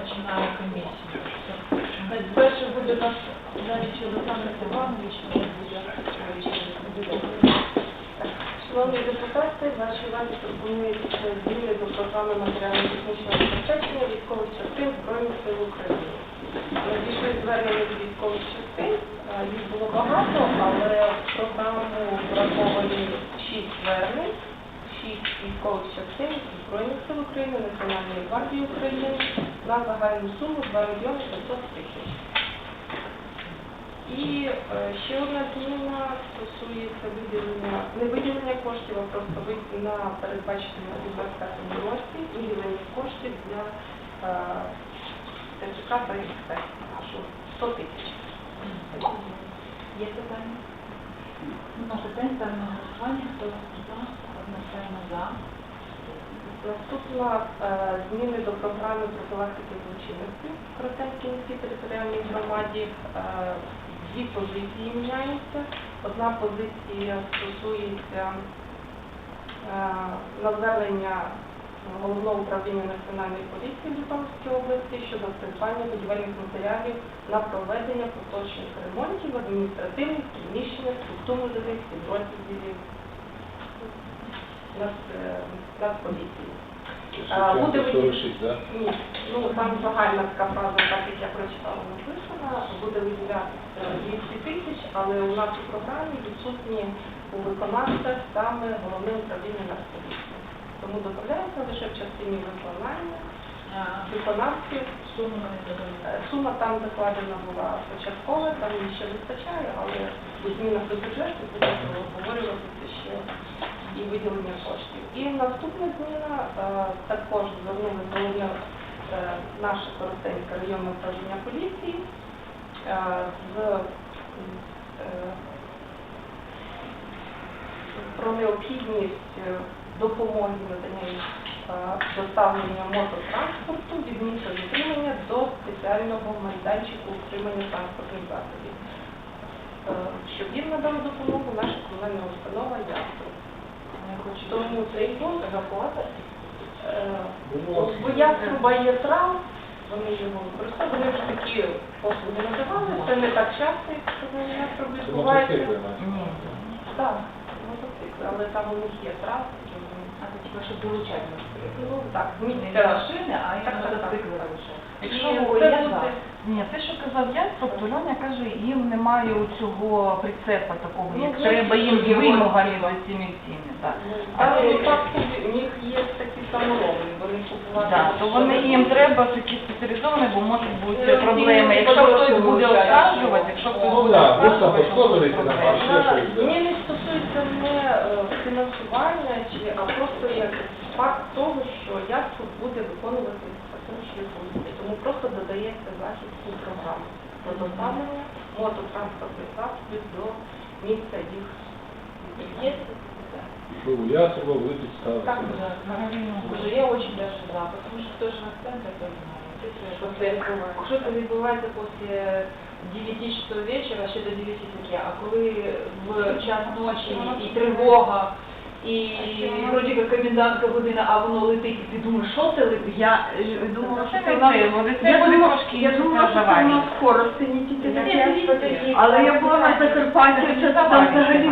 починаю комісію. Перше буде наш навіть Олександр Іванович. Шановні депутати, вашій увазі пропонується зміни до програми матеріально-технічного забезпечення військових частин Збройних сил України. Надійшли звернення від військових частин, їх було багато, але в програму враховані шість звернень, шість військових частин Збройних сил України, Національної гвардії України на загальну суму 2 мільйони 500 тисяч. І е, ще одна зміна стосується виділення, не виділення коштів, а просто на передбачення у 25 році виділення коштів для е, ТЦК та СП, що 100 тисяч. Є питання? Питань, ставимо на голосування. Хто за? Одностайно за. Наступна е, зміни до програми профілактики злочинності в Кротенській міській територіальній громаді. Е, Дві позиції міняються. Одна позиція стосується е, на звернення головного управління національної поліції Житомирської області щодо придбання будівельних матеріалів на проведення поточних ремонтів адміністративних приміщеннях структурних підрозділів Нацполіції. А, буде виділ- 46, да? Ні, ну там загальна така фраза, так як я прочитала, написана, буде виділятися 200 тисяч, але у нас у програмі відсутні у виконавцях саме головне управління Нацполіції. Тому додається лише в частині виконання виконавців. Е, Сума там закладена була початкова, там ще вистачає, але у змінах до бюджету буде обговорюватися ще і виділення коштів. І наступна зміна е, також звернули головне е, наше Коростенське районне управління поліції е, з про необхідність допомоги надання доставлення мототранспорту від місця затримання до спеціального майданчику утримання транспортних засобів. Щоб їм надали допомогу наша комунальна установа «Яструб». Тому цей пункт зарплата. Бо яструба є трав, вони його використовують, вони вже такі послуги надавали, це не так часто, Настя. Ні. Так, мотоцикли, але там у них є трав. А це типа, щоб долучати. Ну так, місця. машини, а і мотоцикли лише. Якщо це я буде- за. Ні, те, що казав Яструб, то Льоня каже, їм немає у цього прицепа такого, Ну, як треба їм вимогами треба. цими всіми. Так. Але ну, так, у них є такі саморобні, вони купували. Да, то вони їм треба такі спеціалізовані, бо можуть бути Ну, проблеми. Якщо хтось буде вчать. обсаджувати, якщо хтось Ну, буде просто на. Ще щось, да. Мені не стосується не е, фінансування, чи, а просто як факт того, що яструб буде виконувати таким шляхом. Тому просто додається захід у програму про доставлення мототранспортних засобів до місця їх. Є Що у Ясова будуть ставити. Так, Да, магазину. Уже я очень даже за, потому что живет в центре. Що це відбувається. Що після 9 часов вечора, ще до 9 таке, а коли в час ночі і тривога, і вроді як комендантська година, а воно летить, і ти думаєш, що це летить? Я е, думала, що це нам... це, Я думала, я думала, що це аварії. на скорості, не тільки на це є. Але я була на Закарпатті, Це це не там взагалі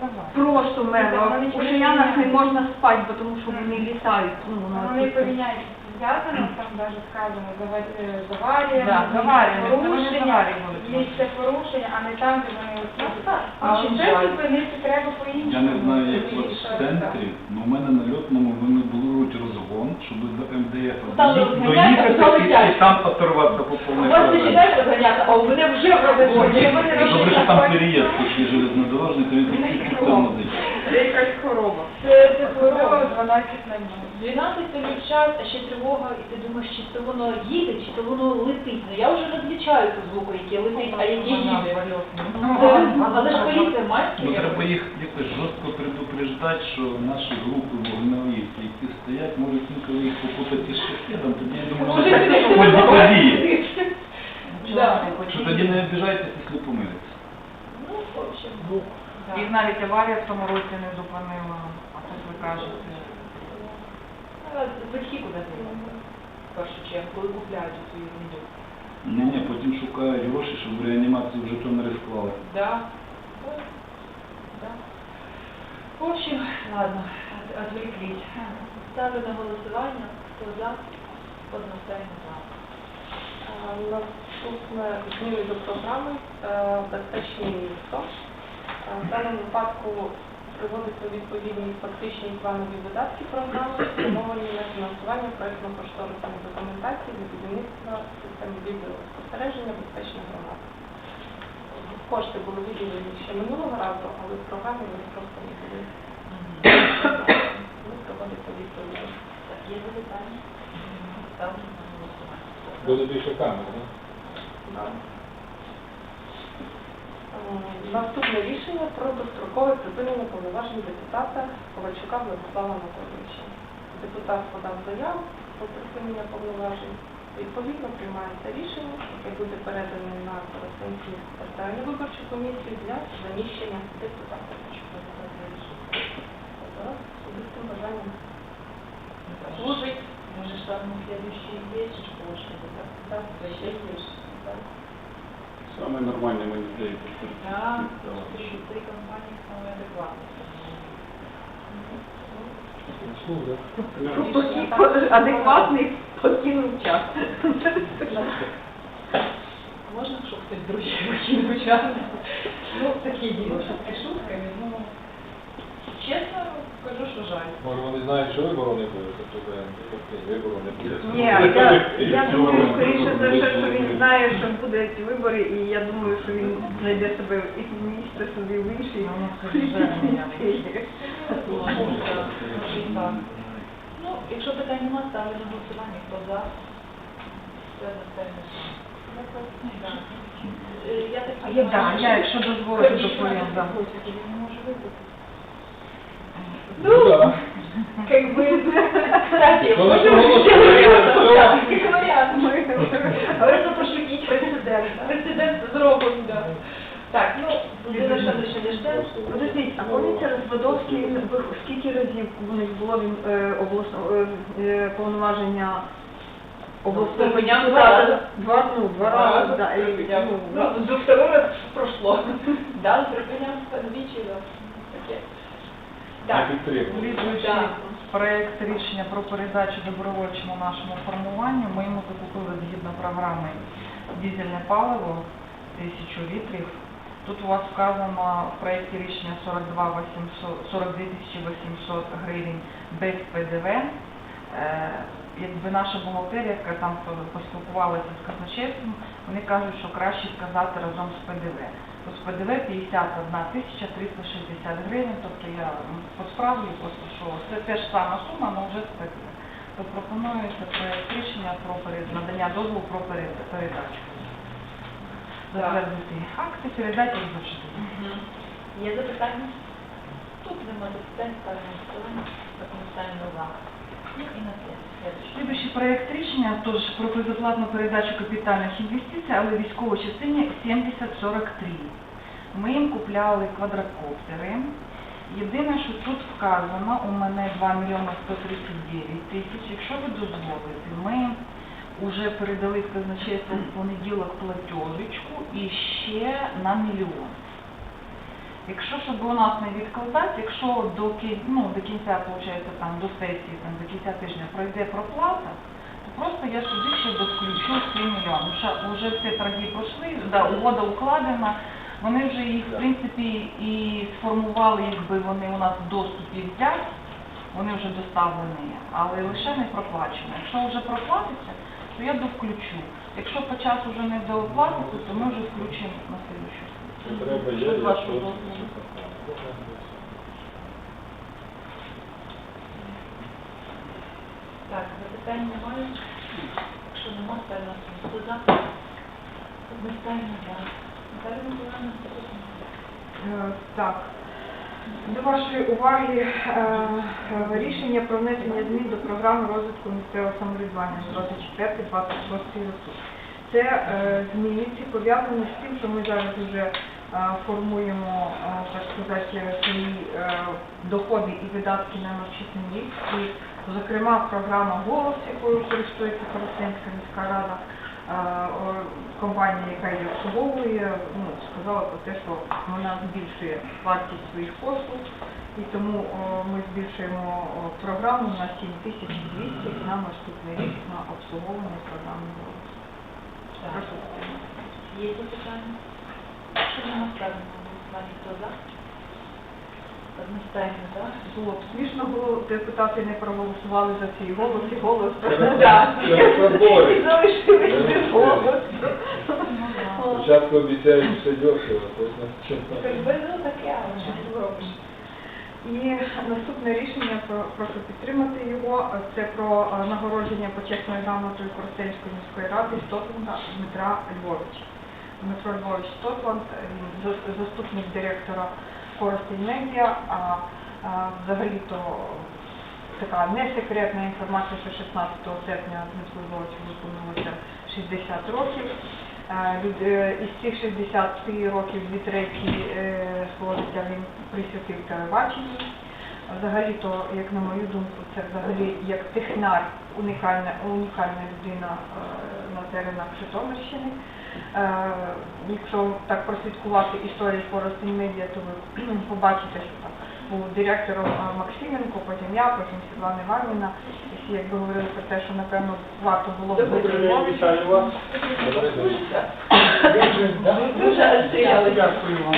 це Просто мерва. У не шиянах не можна спати, бо тому що вони літають. Ну, на Вони оці- поміняють зв'язано, там навіть сказано зава- е, Да, це вони з порушення, будуть а не там, де вони Ну, от так. А вже жаль. зупинити треба по-іншому. Я не знаю, як от в центрі, але у мене на льотному вони будують розгон, щоб до МДФ Там доїхати і- там оторватися по У повній вас не програмі. читають розганяти, а у мене вже розганяти. Добре, що там переїзд такий железнодорожний, то він такий тормозить. Це якась хвороба. Це, це хвороба. 12 на дню. 12 тобі час, а ще тривога, і ти думаєш, чи то воно їде, чи то воно летить. Ну я вже розлічаю по звуку, яке летить, а яке їде. Це- Але ж поліція Ну треба їх якось жорстко предупреждати, що наші групи вогневі, які стоять, можуть інколи їх попутати з шахедом, тоді я думаю, Може, що хоч би події. Да. Що тоді не обіжайтеся, якщо помилитися. Ну, в общем. Їх навіть аварія в тому році не зупинила, тут ви кажете. А, Батьки першу чергу, коли купляють цю ерунду. Ні, ні, потім шукають гроші, щоб в реанімацію вже то не рисклали. Да. Вот. Да. В общем, ладно, от- отвлеклись. Ставлю на голосування. Хто за? Одностайно за. Наступне зміни до програми е, безпечні місто. Е, В даному випадку приводиться у відповідність фактичні планові видатки програми, спрямовані на фінансування проєктно-кошторисної документації для будівництва системи відеоспостереження безпечна громада. Кошти були виділені ще минулого разу, але в програмі вони просто не були. Вони проводяться відповідність. Так, є запитання? Буде більше камер, так? Да. Наступне рішення про дострокове припинення повноважень депутата Ковальчука Владислава Анатолійовича. Депутат подав заяву про припинення повноважень. Відповідно, приймається рішення, яке буде передане на Коростенську територіальну виборчу комісію для заміщення депутата. За особистим бажанням служить. Может, там на следующий есть больше Так, ще є. Так. Саме нормальне, мені здається. що Да, це. три, три компании самые адекватные. Слухай. Адекватний покинув час. Можно, чтобы хтось другий покинув час? Ну, такі діла, шутки шутками, ну, чесно кажу, що жаль. Може вони знають, що вибору не буде, тобто вибору не буде. Ні, я, я думаю, скоріше за все, що він знає, що будуть ці вибори, і я думаю, що він знайде себе і місце собі в іншій. Ну, якщо питань нема, ставлю на голосування, хто за? Все достатньо. Е, Я так А я, да, я, якщо дозволите, доповім. Да. Не може вибути. Ну, так. Как бы, кстати, Ну, голосовать? вариант, как вариант. Просто пошутить прецедент. Прецедент зробимо, да. Так, ну, Людмила Олександровича не жде. Подождіть, а пам'ятаєте, Розводовський, скільки разів у них було він е, обласно, е, е, повноваження обласного депутата? два Два, ну, два рази, да, і, ну, Ну, до второй раз прошло. Да, припиняв двічі, да. Не Так, підтримую. Слідуючий проект рішення про передачу добровольчому нашому формуванню. Ми йому закупили згідно програми дизельне паливо 1000 літрів. Тут у вас вказано в проєкті рішення 42 800, 42 800 гривень без ПДВ. Е, якби наша бухгалтерія, яка там поспілкувалася з казначейством, вони кажуть, що краще сказати разом з ПДВ. То з ПДВ 51 тисяча 360 гривень, тобто я м, посправлю просто, що це теж сама сума, але вже з ПДВ. То пропонується проект рішення про перед- надання дозволу про передачу. Затвердити акти, передати і. Мгм. Є запитання? Тут нема запитань. Ну і на те. Следующий. Слідуючий проект рішення тож про безоплатну передачу капітальних інвестицій, але в військовій частині 7043. Ми їм купляли квадрокоптери. Єдине, що тут вказано, у мене 2 мільйони 139 тисяч. Якщо ви дозволите, ми вже передали в казначейство в понеділок платежечку і ще на мільйон. Якщо щоб у нас не відкладати, якщо до кі- ну, до кінця, виходить, там до сесії, там до кінця тижня пройде проплата, то просто я сюди ще довключу 3 мільйони. Вже всі торги пройшли, да, угода укладена, вони вже їх, в принципі, і сформували, якби вони у нас в доступі взять, вони вже доставлені, але лише не проплачено. Якщо вже проплатиться, то я довключу. Якщо по часу вже не доплатиться, то ми вже включимо на слідущу. Так, запитань немає? Якщо нема, ставимо на голосування. Хто за? Ми ставимо за. Наталя Миколаївна, запитання. Е, Так. До вашої уваги е, рішення про внесення змін до програми розвитку місцевого самоврядування 24-26 роки. Це е, зміни ці пов'язані з тим, що ми зараз вже формуємо, так сказати, свої доходи і видатки на навчальний рік. І Зокрема, програма «Голос», якою користується Коростенська міська рада, компанія, яка її обслуговує, ну, сказала про те, що вона збільшує вартість своїх послуг, і тому о, ми збільшуємо о, програму на 7200 на наступний рік на обслуговування програми. Прошу. Є запитання? Що на голосування? Хто за? Одностайно, так? Було б смішно було депутати не проголосували за цей голос і голос. Так. І без голосу. Спочатку обіцяють все дешево, потім Якби ну таке, але що ти робиш? І наступне рішення про- прошу підтримати його. Це про е, нагородження почесною грамотою Коростенської міської ради Стотланда Дмитра Львовича. Дмитро Львович Стотланд, він заступник директора Коростень Медіа, а а, взагалі-то така не секретна інформація, що 16 серпня Львовичу виповнилося 60 років. Е, Із цих 60 років дві треті свого він присвятив телебаченню. Взагалі-то, як на мою думку, це взагалі як технар унікальна, унікальна людина е, на теренах Житомирщини. Е, Якщо так прослідкувати історію Форостин Медіа, то ви побачите, що там був директором е, Максименко, потім я, потім Світлана Гарміна. І всі якби говорили про те, що напевно варто було б вітаю вас. Дуже. Дякую вам.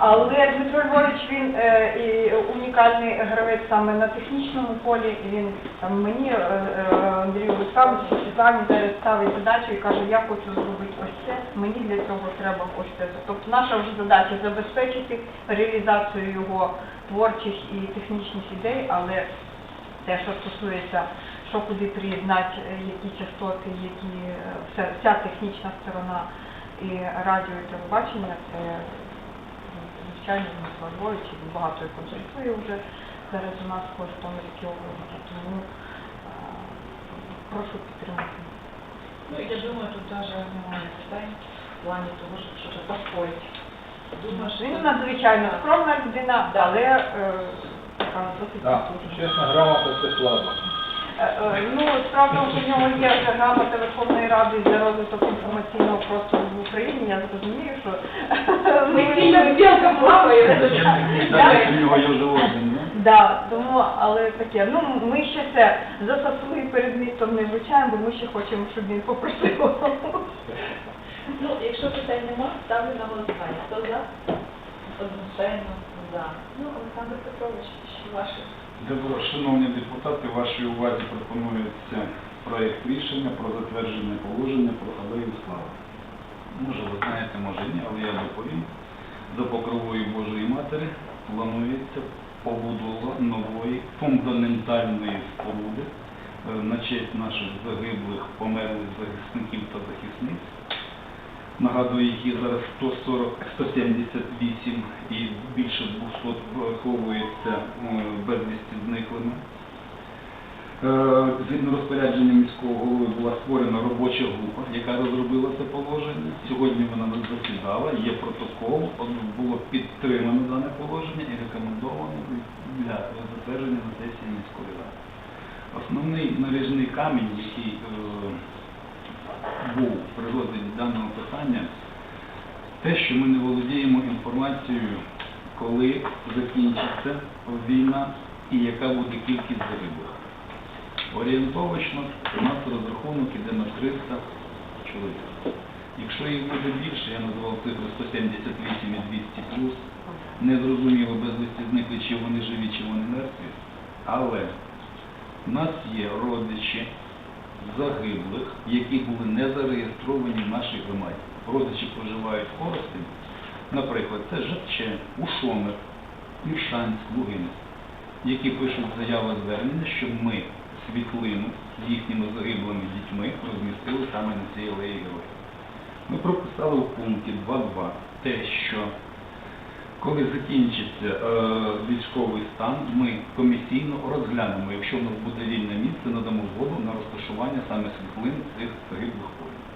Але Дмитро Львович він е, і унікальний гравець саме на технічному полі. Він там мені, е, е, Андрію Олександровичу, Світлані ставить задачу і каже, я хочу зробити ось це, мені для цього треба ось це. Тобто наша вже задача забезпечити реалізацію його творчих і технічних ідей, але те, що стосується, що куди приєднати, е, які частоти, які е, вся, вся технічна сторона і радіо і телебачення, це звичайно Львович, і багато і консультує вже зараз у нас в Житомирській області, тому е, прошу підтримати. Ну, я думаю, тут даже немає питань в плані того, щоб щось поспорити. Думаю, що Він надзвичайно скромна людина, але е, така досить Так, потужна. чесна грамота це слава. Е, е, Ну, справа в тому, що в нього є вже грамота Верховної Ради для розвитку інформаційного простору в Україні. Я зрозумію, що Ми білка плаває. Так, у нього є вже орден, да? Да, тому, але таке. Ну, ми ще це за заслуги перед містом не вручаємо, бо ми ще хочемо, щоб він попросив. Ну, якщо питань нема, ставлю на голосування. Хто за? Одностайно за. Ну, Олександр Петрович, що ваше? Добро, шановні депутати, вашій увазі пропонується проєкт рішення про затвердження положення про алею слави. Може, ви знаєте, може ні, але я доповім. За покровою Божої Матері планується побудова нової фундаментальної споруди е, на честь наших загиблих, померлих захисників та захисниць. Нагадую, які зараз 140, 178 і більше 200 враховується е, безвісті зниклими. Е, Згідно розпорядження міського голови була створена робоча група, яка розробила це положення. Сьогодні вона не засідала, є протокол, було підтримано дане положення і рекомендовано для затвердження на сесії міської ради. Основний наріжний камінь, який е, був при розгляді даного питання, те, що ми не володіємо інформацією, коли закінчиться війна і яка буде кількість загиблих. Орієнтовочно у нас розрахунок іде на 300 чоловік. Якщо їх буде більше, я назвав цифру 178 і 200 плюс, не зрозуміло безвісті зникли, чи вони живі, чи вони мертві, але у нас є родичі загиблих, які були не зареєстровані в нашій громаді. Родичі проживають в Коростені, наприклад, це Жатче, Ушомир, Мішанськ, Лугинець, які пишуть заяви звернення, щоб ми світлину з їхніми загиблими дітьми розмістили саме на цій алеї героїв. Ми прописали у пункті 2.2 те, що коли закінчиться е, військовий стан, ми комісійно розглянемо, якщо в нас буде вільне місце, надамо згоду на розташування саме світлин цих загиблих воїнів.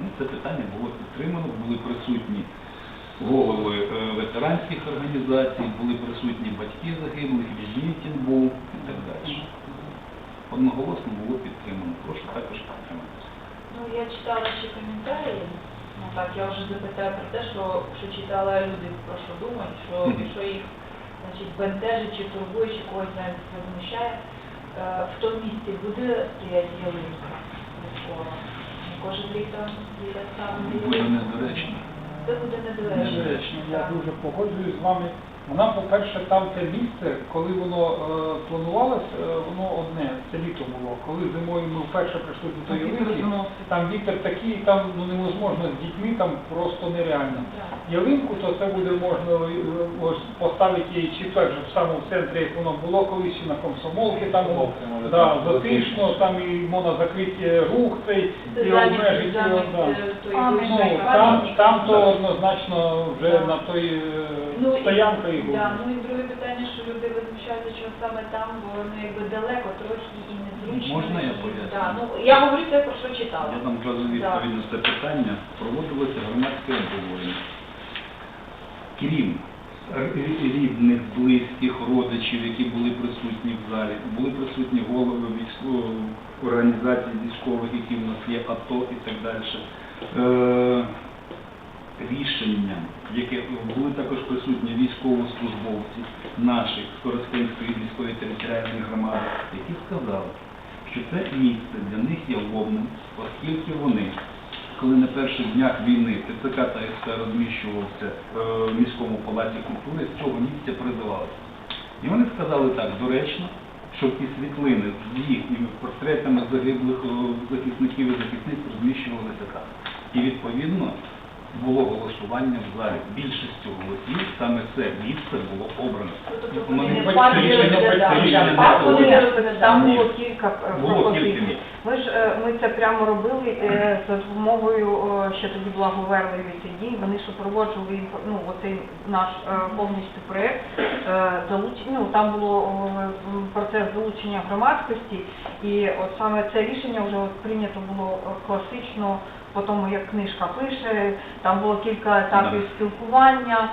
Ну, це питання було підтримано, були присутні голови е, ветеранських організацій, були присутні батьки загиблих, відмітін був і так далі. Одноголосно було підтримано. Прошу також підтримати. Ну, я читала ще коментарі. Ну так, я вже запитаю про те, що, що читала люди, про що думають, що, що їх значить, бентежить чи турбує, чи когось навіть возмущає. Е, в тому місці буде стояти ялинка скоро. Кожен рік там біля ставити Буде недоречно. Це буде недоречно. Недоречно, я дуже погоджуюсь з вами. Вона, по-перше, там те місце, коли воно е, планувалось, е, воно одне, це літо було. Коли зимою ми вперше прийшли до тої ялинки, там вітер такий, там ну невозможно з дітьми, там просто нереально. Ялинку, то це буде можна е, ось поставити її чи так же в самому центрі, як воно було колись і на комсомолки, там Комсомолки, да, затишно, там і можна закрити рух цей, і обмежити його. Да. е, Ну, там, там то однозначно вже на той е, Ну, буде. Да, ну і друге питання, що люди возмущаються, що саме там, бо ну якби далеко трохи і незручно. Можна я поясню? Да, ну я говорю те, про що читала. Я там одразу відповідь на це питання. Проводилося громадське обговорення. Крім рідних, близьких, родичів, які були присутні в залі, були присутні голови військових організацій військових, які в нас є АТО і так далі. Е, рішення, яке були також присутні військовослужбовці наших з Коростенської військової територіальної громади, які сказали, що це місце для них є лобним, оскільки вони, коли на перших днях війни ТЦК та СК розміщувався е, в міському палаці культури, з цього місця призивалися. І вони сказали так, доречно, щоб і світлини з їхніми портретами загиблих е, захисників і захисниць розміщувалися там. І відповідно було голосування в залі. Більшістю голосів саме це місце було обрано. Бачать, партію рішення не. Там було кілька е, Було кілька пропозицій. місць. Ми ж е, ми це прямо робили е, за допомогою, е, ще тоді була Говерлові тоді, вони супроводжували інфо- ну, оцей наш е, повністю проєкт. е, залуч- ну, там було е, м, процес залучення громадськості, і от саме це рішення вже от прийнято було е, класично по тому, як книжка пише, там було кілька етапів спілкування.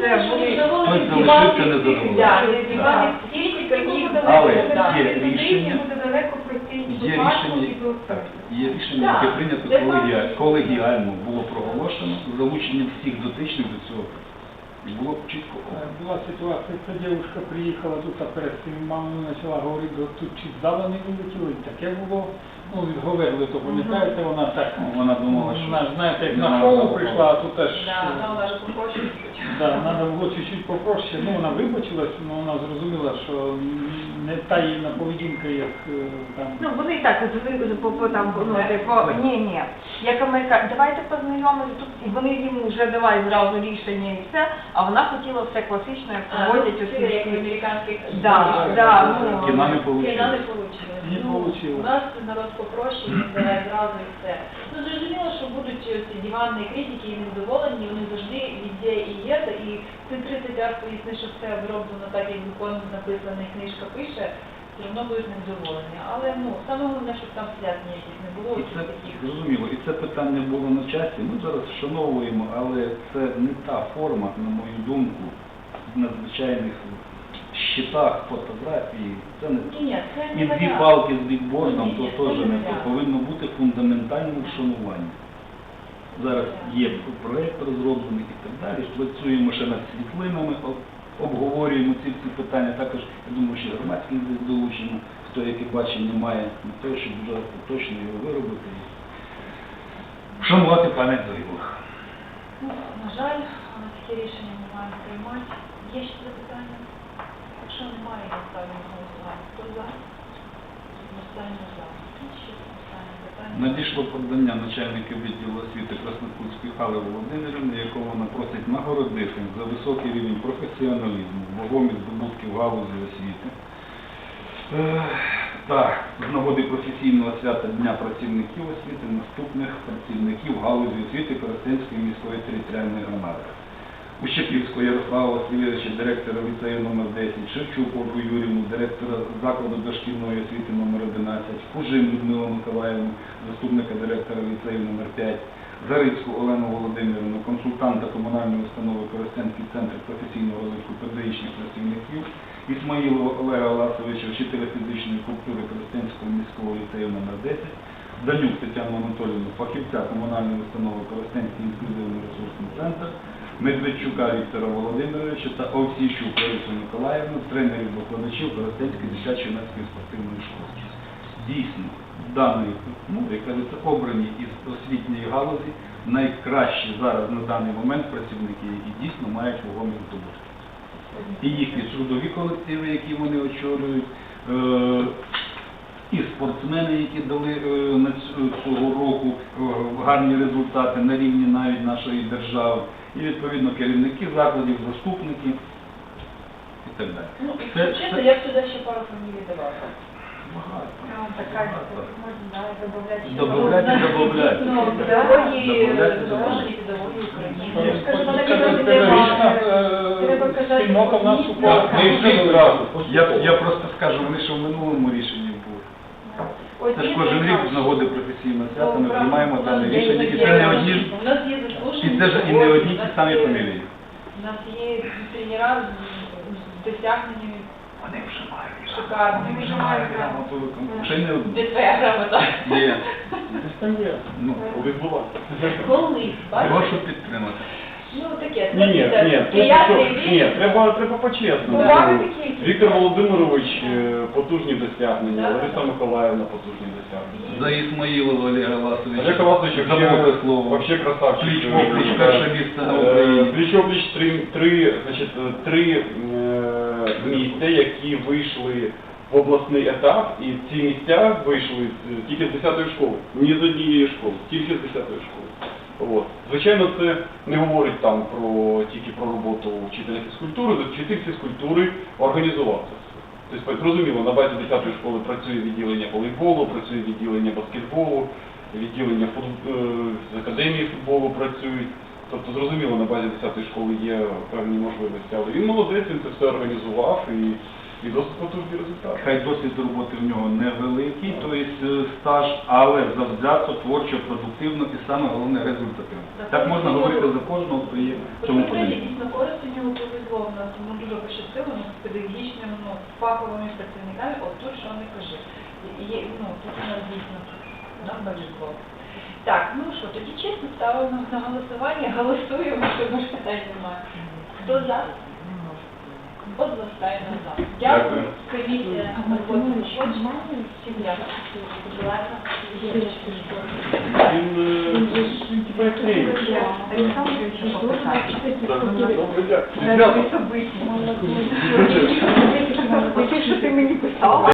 Це були Хтось залишився Але є рішення, є рішення, так, є рішення, яке прийнято це колегіально, було проголошено. З залученням всіх дотичних до цього. І було чітко. Е, Була ситуація, ця дівчинка приїхала тут, а перед цим мамою почала говорити, «От тут чи з зала не вилетіло, і таке було. Ну, відговорили, то пам'ятаєте, вона так, вона думала, що вона, знаєте, як на шоу прийшла, а тут аж... Да, вона ж попроще. Да, треба було чуть-чуть попроще. Ну, вона вибачилась, але вона зрозуміла, що не та її поведінка, як е, там. Ну, вони і так звикли по, по там, ну, типу, ні, ні. Як Америка, давайте познайомимося тут, і вони їм вже давай зразу рішення і все, а вона хотіла все класично, як проводять усі як в американських Да, да, ну, Кіна не Кіна вийшло. не вийшло. Не Ну, получилось. У нас народ попроще, бере зразу і все. Ну, зрозуміло, що будуть ці диванні критики і незадоволені, вони завжди везде і є, і цим 30 разів поясни, що все зроблено так, як закон написаний, книжка пише, все одно будуть незадоволені. Але ну, саме головне, щоб там свят ніяких не було, І це таких. зрозуміло, і це питання було на часі. Ми зараз вшановуємо, але це не та форма, на мою думку, надзвичайних щитах, фотографії. Це не Ні, ні, це і не дві варіант. палки з бікбордом, Ні, то теж не не. Повинно бути фундаментальне вшанування. Зараз є проєкт розроблений і так далі. Працюємо ще над світлинами, обговорюємо ці всі питання. Також я думаю, що громадськість десь долучено, хто яке бачення має на те, щоб вже точно його виробити. Вшанувати пам'ять загиблих. Ну, на жаль, таке рішення ми маємо приймати. Є ще запитання? Якщо немає, я ставлю на голосування. Хто за? Останнє за. І ще останнє питання. Надійшло подання начальника відділу освіти Краснокутської Хали Володимирівни, якого вона просить нагородити за високий рівень професіоналізму, вагомі здобутки в галузі освіти. Е, Та з нагоди професійного свята Дня працівників освіти наступних працівників галузі освіти Коростенської міської територіальної громади. Ущепівського Ярослава Васильовича, директора ліцею номер 10 Шевчук Ольгу Юрівну, директора закладу дошкільної освіти номер 11 Кужин Людмилу Миколаївну, заступника директора ліцею номер 5 Зарицьку Олену Володимирівну, консультанта комунальної установи Коростенський центр професійного розвитку педагогічних працівників, Ісмаїлова Олега Оласовича, вчителя фізичної культури Коростенського міського ліцею номер 10, Данюк Тетяну Анатолійовну, фахівця комунальної установи Коростенський інклюзивний ресурсний центр, Медведчука Віктора Володимировича та Овсійчук Ларису Миколаївну, тренерів-викладачів Коростенської дитячо-юнацької спортивної школи. Дійсно, даної, ну, як кажеться, обрані із освітньої галузі найкращі зараз на даний момент працівники, які дійсно мають вагомі здобутки. І їхні трудові колективи, які вони очолюють, е, і спортсмени, які дали е, на цього року е, гарні результати на рівні навіть нашої держави, і відповідно керівники закладів, заступники і так далі. Ну, Це- якщо чесно, це- я б сюди ще пару фамілій давала. Багато. Там така можна да, добавляти. ще Добавляти, добавляти. Ну. Ну, кажу, це казати, педагогічна треба- казати, спільнота в нас ні, супорт. Не всі зразу, Я, я просто скажу, вони що в минулому рішенні були. Ось Це ж кожен рік з нагоди професійного свята ми Ну, приймаємо дане рішення, і це не одні ж У нас є. І це ж і не одні ті самі фамілії. У нас є тренера з досягненнями Вони вже мають шикарними. вже мають. Ще не одні. Де так. Є. Ну, Колись, бачиш? прошу підтримати. Ну, таке, Ні, ні, ні, тут що- ні, треба, треба по-чесному. Бувають такі. Віктор Володимирович е, потужні досягнення, Да. Лариса Миколаївна потужні досягнення. За Ісмаїлова Олега Власовича. Олег Власович вообще, слово. вообще красавчик. Пліч Е, опліч, перше місце на Е, Україні. Пліч опліч три, три, значить, е, три е, місця, які вийшли в обласний етап, і ці місця вийшли з- тільки з 10-ї школи, ні з однієї школи, тільки з 10-ї школи. От. Звичайно, це не говорить там про тільки про роботу вчителя фізкультури, вчитель фізкультури організував це. все. Тобто, зрозуміло, на базі 10-ї школи працює відділення волейболу, працює відділення баскетболу, відділення фут- е, з академії футболу працюють. Тобто, зрозуміло, на базі 10-ї школи є певні можливості, але він молодець, він це все організував і, і досить потужні результати. Хай досвід роботи в нього невеликий, тобто стаж, але завзято, творчо, продуктивно і саме головне результативно. Так можна говорити за кожного, хто є в цьому Насправді, дійсно користь у нього повезло. У нас ну, дуже пощастило ну, з педагогічними, ну, фаховими працівниками, от тут що не кажи. І- Є, ну, тут у нас дійсно нам повезло. Так, ну що, тоді чесно ставимо на голосування, голосуємо, щоб ж питань немає. Хто за? Одностайно за. Дякую. Комісія роботи хоче. Всім дякую. Він, е. Добре, дякую. Напиши, що ти мені писала.